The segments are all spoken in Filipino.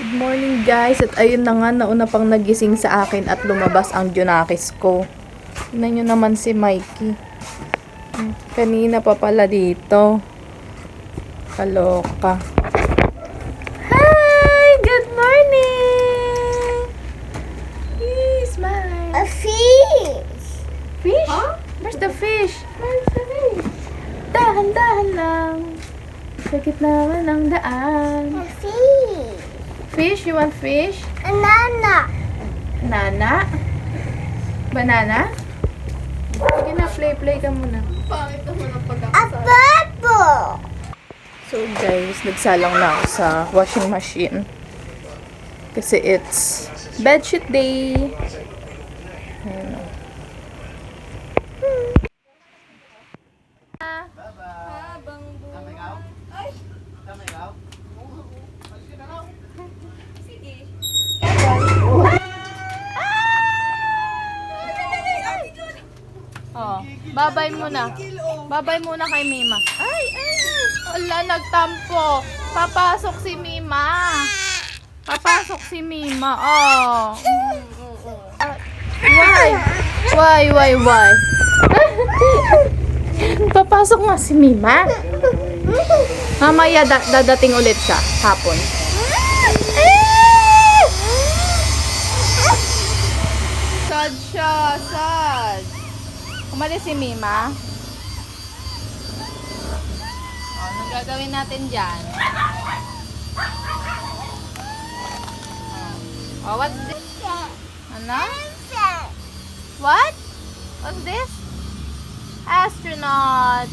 Good morning guys. At ayun na nga, nauna pang nagising sa akin at lumabas ang Junakis ko. Tignan nyo naman si Mikey. Hmm, Kanina pa pala dito. Kaloka. Hi! Good morning! Hey, smile. A fish. Fish? Where's the fish? Where's the fish? Dahan-dahan lang. Sa gitna ng daan. A fish. Fish? You want fish? Banana. Nana? Banana? Sige na, play-play ka muna. A purple. So guys, nagsalang na ako sa washing machine. Kasi it's bedsheet day. Ayan babay muna. Babay muna kay Mima. Ay, ay, ay. Wala, nagtampo. Papasok si Mima. Papasok si Mima. Oh. Why? Why, why, why? Papasok nga si Mima. Mamaya da- dadating ulit siya hapon. Sad siya, sad. Umalis si Mima. O, anong gagawin natin dyan? Oh, what's this? Ano? What? What's this? Astronaut.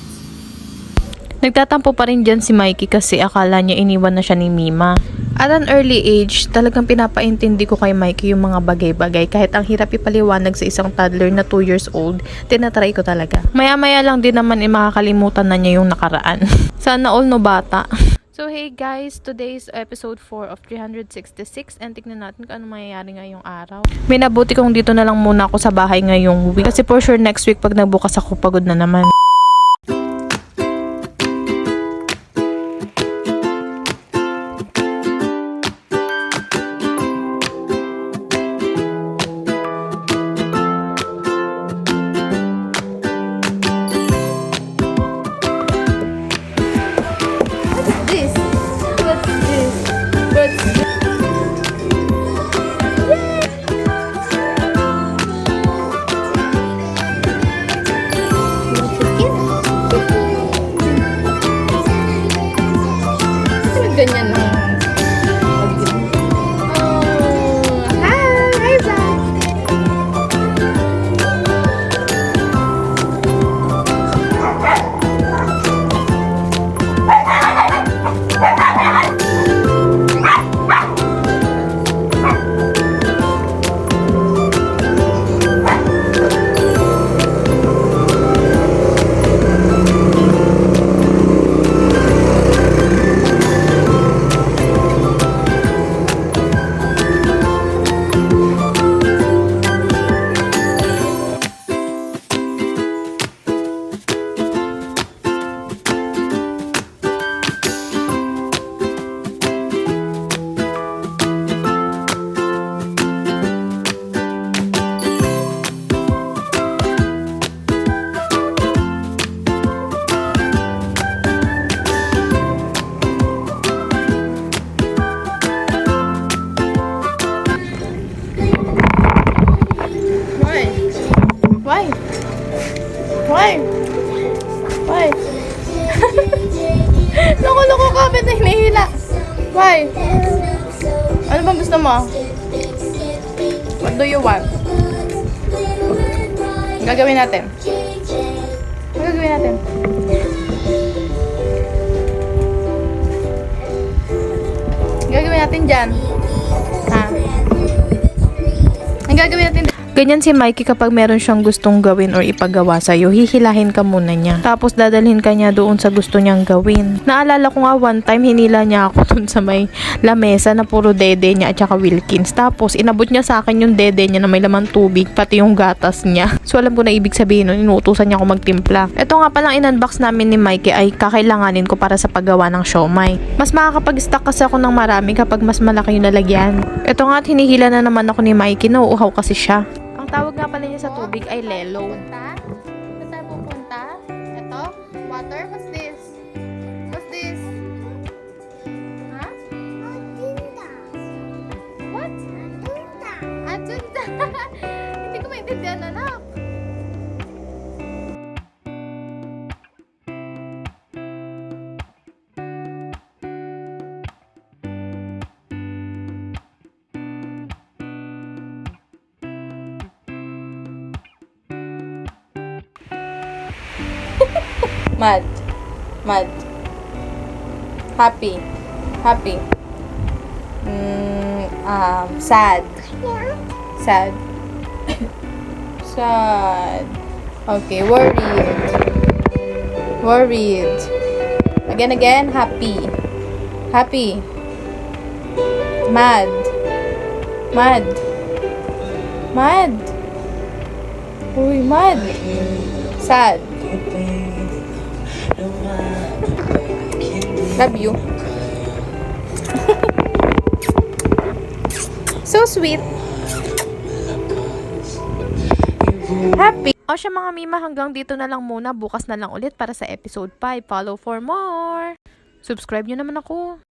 Nagtatampo pa rin dyan si Mikey kasi akala niya iniwan na siya ni Mima. At an early age, talagang pinapaintindi ko kay Mikey yung mga bagay-bagay. Kahit ang hirap ipaliwanag sa isang toddler na 2 years old, tinatry ko talaga. Maya-maya lang din naman eh, makakalimutan na niya yung nakaraan. Sana all no bata. So hey guys, today's episode 4 of 366 and tignan natin kung ano mangyayari ngayong araw. May nabuti kong dito na lang muna ako sa bahay ngayong week. Kasi for sure next week pag nagbukas ako pagod na naman. Loko-loko ka, ba't hinihila? Why? Ano bang gusto mo? What do you want? Gagawin natin. Gagawin natin. Gagawin natin dyan. Ha? Ang gagawin natin Ganyan si Mikey kapag meron siyang gustong gawin or ipagawa sa'yo, hihilahin ka muna niya. Tapos dadalhin ka niya doon sa gusto niyang gawin. Naalala ko nga one time, hinila niya ako doon sa may lamesa na puro dede niya at saka Wilkins. Tapos inabot niya sa akin yung dede niya na may laman tubig, pati yung gatas niya. So alam ko na ibig sabihin nun, inuutosan niya ako magtimpla. Ito nga palang in-unbox namin ni Mikey ay kakailanganin ko para sa paggawa ng siomay. Mas makakapag-stock kasi ako ng marami kapag mas malaki yung lalagyan. Ito nga at hinihila na naman ako ni Mikey, nauuhaw kasi siya. Pala niya sa tubig ay lelo. Punta? Saan tayo pupunta? Ito? Water? What's this? What's this? Ha? What? Atunda. Hindi Mad. Mad. Happy. Happy. Mm, um, sad. Sad. sad. Okay, worried. Worried. Again, again, happy. Happy. Mad. Mad. Mad. Uy, mad. Sad. Love you. so sweet. Happy. O siya mga mima, hanggang dito na lang muna. Bukas na lang ulit para sa episode 5. Follow for more. Subscribe nyo naman ako.